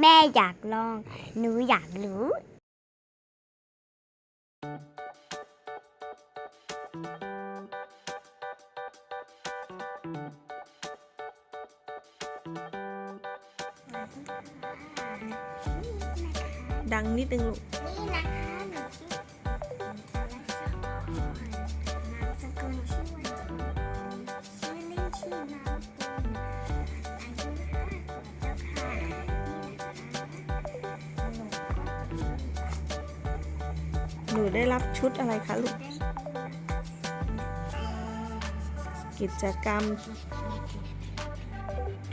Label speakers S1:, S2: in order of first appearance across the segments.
S1: แม่อยากลอง หนูอยากรู้
S2: ดังนิดนึงลูก
S1: นี่นะคะ หนูก็หนู
S2: ได้รับชุดอะไรคะลูก
S1: ได้
S2: กิจกรรม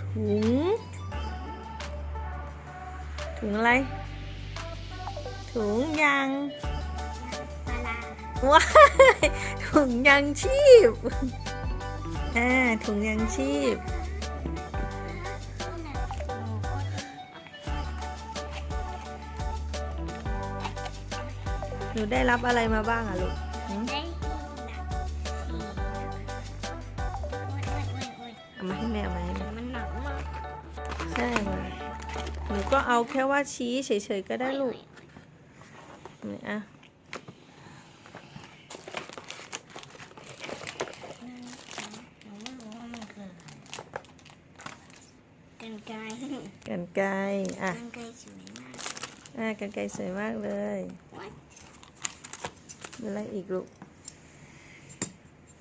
S2: ถุง ถุงอะไร ถุงยาง
S1: ปลาร้า
S2: ว้ายถุงยางชีพอ่าถุงยางชีพ หนูได้รับอะไรมาบ้างอะลูกหืม
S1: ได้ที่หนักสี่โอ้ยโอ้ยโอ้ยโอ้ย
S2: เอามาให้แม่เอามาให้แม่
S1: มันหนักมาก
S2: ใช่มาหนูก็เอาแค่ว่าชี้เฉยๆก็ได้ลูกนี่อะ
S1: หนูไม่รู้ว่ามันคืออะไรกันไกร
S2: กันไกรอะ
S1: กันไกรสวยมาก
S2: อะกันไกรสวยมากเลย
S1: ว้าย
S2: มี อะไรอีกลูก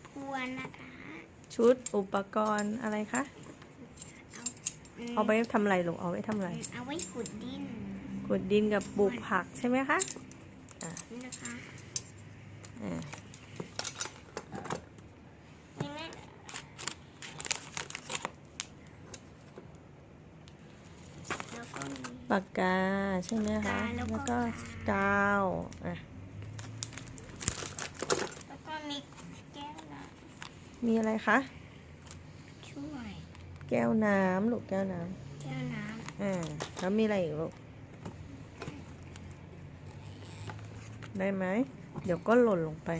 S1: พวนนะคะ
S2: ชุดอุปกรณ์อะไรคะ
S1: ม
S2: เอาไปทำอะไรลูกเอาไว้ทำอะไร
S1: เอาไว้ขุดดิน
S2: ขุดดินกับปลูกผักใช่ไหมคะ
S1: นี่นะคะ
S2: อ่า
S1: นี่แม่แล้วก็มี
S2: ปากกาใช่ไหมคะ
S1: ปากกาแล้วก็
S2: แล้วก็กาวอะ
S1: แล้วก็มีแก้วน้
S2: มีอะไรคะำ
S1: ช่วย
S2: แก้วน้ำลูกแก้วน้
S1: แก้วน้ำ
S2: อ่าแล้วมีอะไรอีกลูก ได้ไหม เดี๋ยวก็หล่นลงไป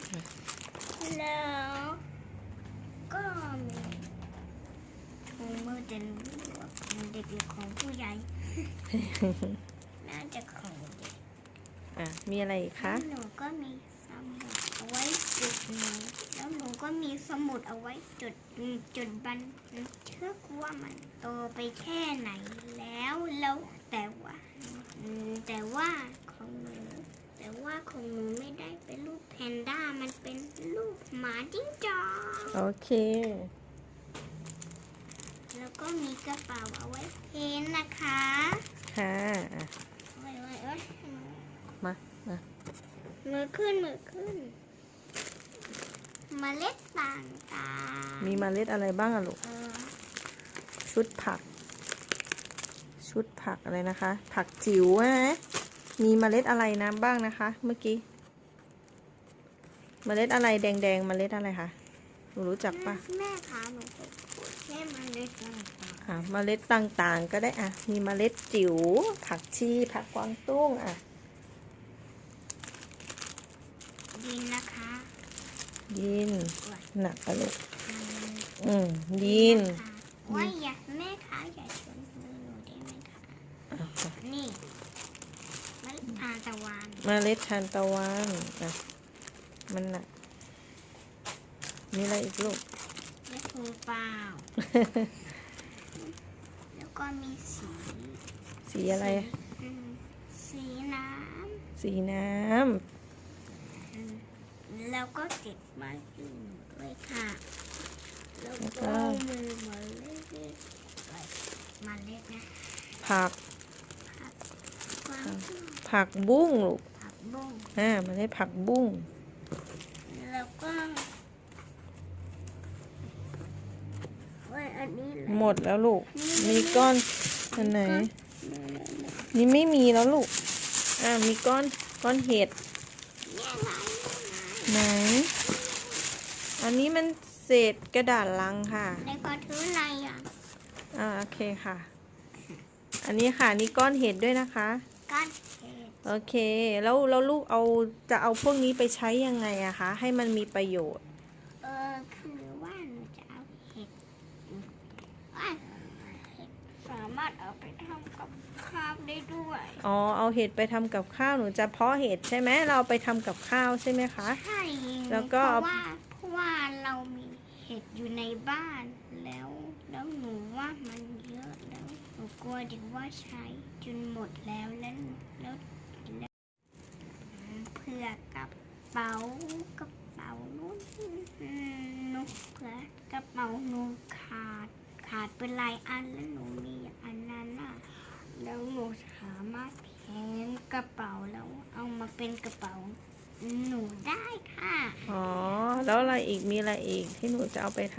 S2: ำ
S1: แล้วก็มีถุงมือจะรู้ว่าของเด็กหรือของผู้ใหญ่ น่าจะของเด็ก
S2: อะ มีอะไรอีกคะ
S1: หนูก็มีสมุด เอาไว้จุดหนูแล้วหนูก็มีสมุดเอาไว้จุดจุดบันทึกว่ามันโตไปแค่ไหนแล้วแล้วแต่ว่าอืมแต่ว่าของหนูแต่ว่าของหนูไม่ได้เป็นรูปแพนด้ามันเป็นรูปหมาจิ้งจอก
S2: โอเค
S1: แล้วก็มีกระเป๋าเอาไว้เพ้นนะคะ
S2: ค่ะอะ
S1: โอ้ยโอ้ยโอ้ย
S2: มา มา
S1: มือขึ้น มือขึ้นเมล็ดต่างๆ
S2: มีเมล็ดอะไรบ้างอะลูก
S1: เออ
S2: ชุดผัก ชุดผักอะไรนะคะ ผักจิ๋วนะมีเมล็ดอะไรนะบ้างนะคะ เมื่อกี้เมล็ดอะไรแดงๆเมล็ดอะไรคะหนูรู้จักปะ
S1: แม่คะหนูก็พูดแค่เมล็ดต่าง
S2: อะเมล็ดต่างๆ ก็ได้อะ มีเมล็ดจิ๋ว ผักชี ผักกวางตุ้งอะ
S1: ๆดินนะคะ
S2: ดิน หนักปะลูก
S1: อืม
S2: อืมดิน
S1: นะคะว่าอย่าแม่คะอย่าชนมือหนูได้ไหมคะ
S2: อะค่ะ
S1: นี่เมล็ดทานตะวัน
S2: เมล็ดทานตะวันอะมันหนักมีอะไรอีกลูก
S1: และทูเปล่าแล้วก็มีสี
S2: สีอะไร
S1: อืมสีน้
S2: สีน้ำ
S1: อืม แล้วก็เก็บมาอยู่ด้วยค่ะแล้วก็มือเมล็ดเล็ดเมล็ดนะำ
S2: ผัก
S1: กวางตุ้ง
S2: ผักบุ้งลูก
S1: ผักบุ้ง
S2: อ่ามันได้ผักบุ้ง
S1: แล้วก็เว้ยอันนี้อะไร
S2: หมดแล้วลูก มีก้อนอันไหน นี่ไม่มีแล้วลูก อ่ามีก้อนก้อนเห็ด
S1: เนี่ยอะไร
S2: ไหน อันนี้มันเศษกระดาษลังค่ะ
S1: แล้วก็ถืออะไรอะ
S2: อ่าโอเคค่ะ อันนี้ค่ะนี่ก้อนเห็ดด้วยนะคะ
S1: ก้อนเห็ด
S2: โอเค แล้วแล้วลูกเอาจะเอาพวกนี้ไปใช้ยังไงอะคะ ให้มันมีประโยชน์
S1: เออคือว่าหนูจะเอา เห็ดอืมว่าเห็ดสามารถเอาไปทำกับได้ด้วย
S2: อ๋อ เอาเห็ดไปทำกับข้าวหนูจะเพาะเห็ดใช่ไหมเราเอาไปทำกับข้าวใช่ไหมคะ
S1: ใช่
S2: แล้วก็
S1: เพราะว่าเพราะว่าเรามีเห็ดอยู่ในบ้านแล้ว แล้วหนูว่ามันเยอะแล้วหนูกลัวเดี๋ยวว่าใช้จนหมดแล้วแล้วแล้วแล้วเพื่อกระเป๋ากระเป๋านู้นอืมหนูเผื่อกระเป๋าหนูขาดขาดเป็นหลายอันแล้วหนูมีอันนั้นน่ะ แล้วหนูสามารถแทนกระเป๋าแล้วเอามาเป็นกระเป๋า หนูได้ค่ะ
S2: อ๋อ แล้วอะไรอีกมีอะไรอีกที่หนูจะเอาไปท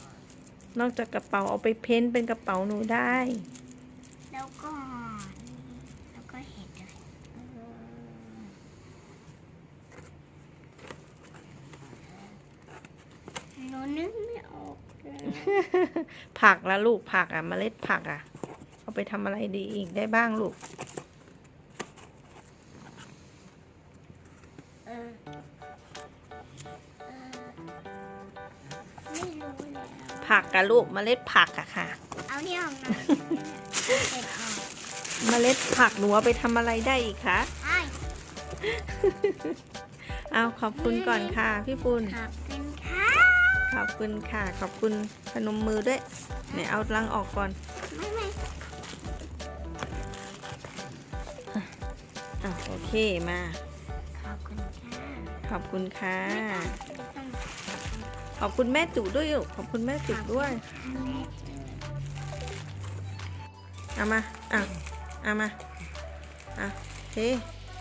S2: ำนอกจากกระเป๋าเอาไปเพ้นท์เป็นกระเป๋าหนูได้
S1: แล้วก็นี่แล้วก็เห็ดด้วยเออหนูนึกไม่ออกเลย
S2: ผักละลูกผักอะเมล็ดผักอะเอา ไปทำอะไรดีอีกได้บ้างลูก
S1: เออเออไม่รู้แล้ว
S2: ผักอะลูกเมล็ดผักอะค่ะ
S1: เอาที่ออกหน่อยเอาเห็ดออก
S2: เมล็ดผักหนูเอาไปทำอะไรได้อีกคะ
S1: ไอ้
S2: เอาขอบคุณก่อนค่ะ พี่ปุณ
S1: ขอบคุณค่ะ
S2: ขอบคุณค่ะ ขอบคุณพนมมือด้วย เนี่ยเอาลังออกก่อน อะโอเคมา
S1: ขอบคุณค่ะ
S2: ขอบคุณค่ะ
S1: ไม่ต้อง
S2: ขอบคุณแม่จุด้วยลูกขอบคุณแม่จุด้วย
S1: แม่เจอ
S2: เอามาอะเอามาอะเท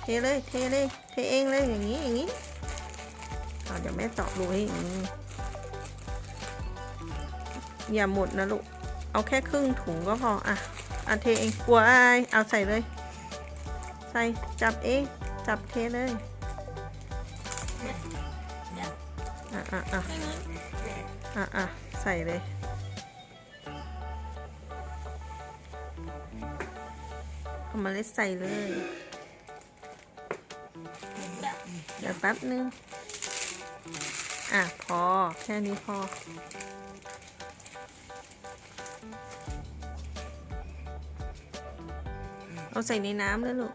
S2: เทเลยเทเลยเทเองเลยอย่างนี้อย่างนี้เอาเดี๋ยวแม่ตอกรูให้อย่างนี้อย่าหมดนะลูกเอาแค่ครึ่งถุงก็พออะอะเทเองกลัวอายเอาใส่เลย ใส่จับเองจับเทเลยอะอะอะอะอะใส่เลยเอาเมาเล็ดใส่เลยเดี๋ยวแป๊บนึง อะ พอ แค่นี้พอ เอาใส่ในน้ำเลยลูก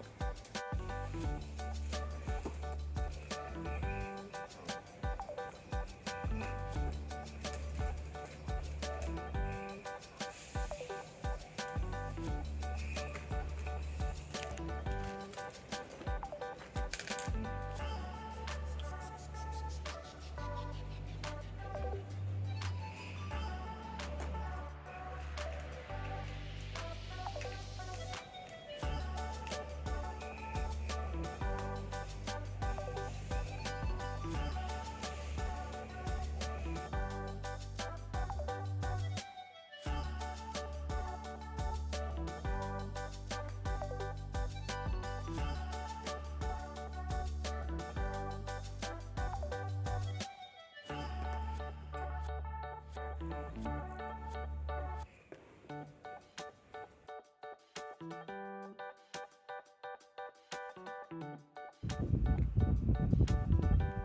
S2: Thank you.